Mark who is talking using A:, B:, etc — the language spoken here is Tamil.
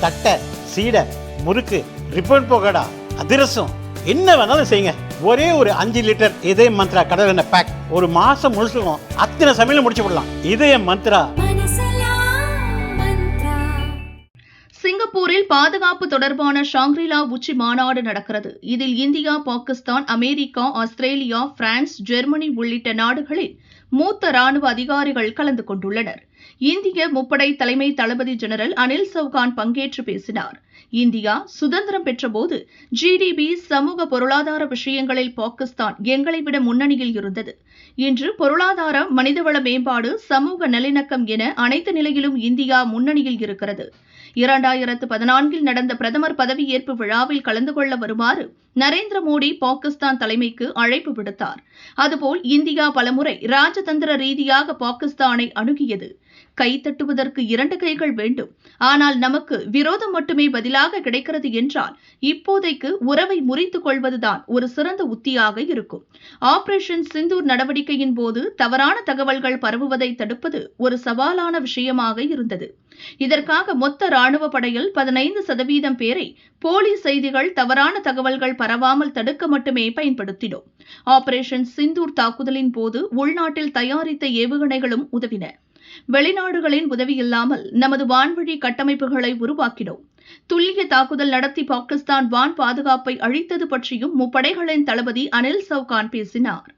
A: தட்டை சீடை முறுக்கு ரிப்பன் போகடா அதிரசம் என்ன வேணாலும் செய்யுங்க. ஒரே ஒரு அஞ்சு லிட்டர் இதய மந்த்ரா கடல் எண்ணெய் பேக் ஒரு மாசம் முழுசுக்கும் அத்தனை சமையலும் முடிச்சு விடலாம். இதய மந்த்ரா.
B: சிங்கப்பூரில் பாதுகாப்பு தொடர்பான ஷாங்க்ரிலா உச்சி மாநாடு நடக்கிறது. இதில் India Pakistan America Australia France Germany உள்ளிட்ட நாடுகளின் மூத்த ராணுவ அதிகாரிகள் கலந்து கொண்டுள்ளனர். இந்திய முப்படை தலைமை தளபதி ஜெனரல் அனில் சௌகான் பங்கேற்று பேசினார். இந்தியா சுதந்திரம் பெற்றபோது ஜிடிபி சமூக பொருளாதார விஷயங்களில் பாகிஸ்தான் எங்களை விட முன்னணியில் இருந்தது. இன்று பொருளாதாரம் மனிதவள மேம்பாடு சமூக நல்லிணக்கம் என அனைத்து நிலையிலும் இந்தியா முன்னணியில் இருக்கிறது. இரண்டாயிரத்து பதினான்கில் நடந்த பிரதமர் பதவியேற்பு விழாவில் கலந்து கொள்ள வருமாறு நரேந்திர மோடி பாகிஸ்தான் தலைமைக்கு அழைப்பு விடுத்தார். அதுபோல் இந்தியா பலமுறை ராஜதந்திர ரீதியாக பாகிஸ்தானை அணுகியது. கைத்தட்டுவதற்கு இரண்டு கைகள் வேண்டும். ஆனால் நமக்கு விரோதம் மட்டுமே பதிலாக கிடைக்கிறது என்றால் இப்போதைக்கு உறவை முறித்துக் கொள்வதுதான் ஒரு சிறந்த உத்தியாக இருக்கும். ஆபரேஷன் சிந்தூர் நடவடிக்கையின் போது தவறான தகவல்கள் பரவுவதை தடுப்பது ஒரு சவாலான விஷயமாக இருந்தது. இதற்காக மொத்த ராணுவ படையில் பதினைந்து சதவீதம் பேரை போலி செய்திகள் தவறான தகவல்கள் பரவாமல் தடுக்க மட்டுமே பயன்படுத்தினோம். ஆபரேஷன் சிந்தூர் தாக்குதலின் போது உள்நாட்டில் தயாரித்த ஏவுகணைகளும் உதவின. வெளிநாடுகளின் உதவியில்லாமல் நமது வான்வழி கட்டமைப்புகளை உருவாக்கினோம். துல்லிய தாக்குதல் நடத்தி பாகிஸ்தான் வான் பாதுகாப்பை அழித்தது பற்றியும் முப்படைகளின் தளபதி அனில் சவுகான் பேசினார்.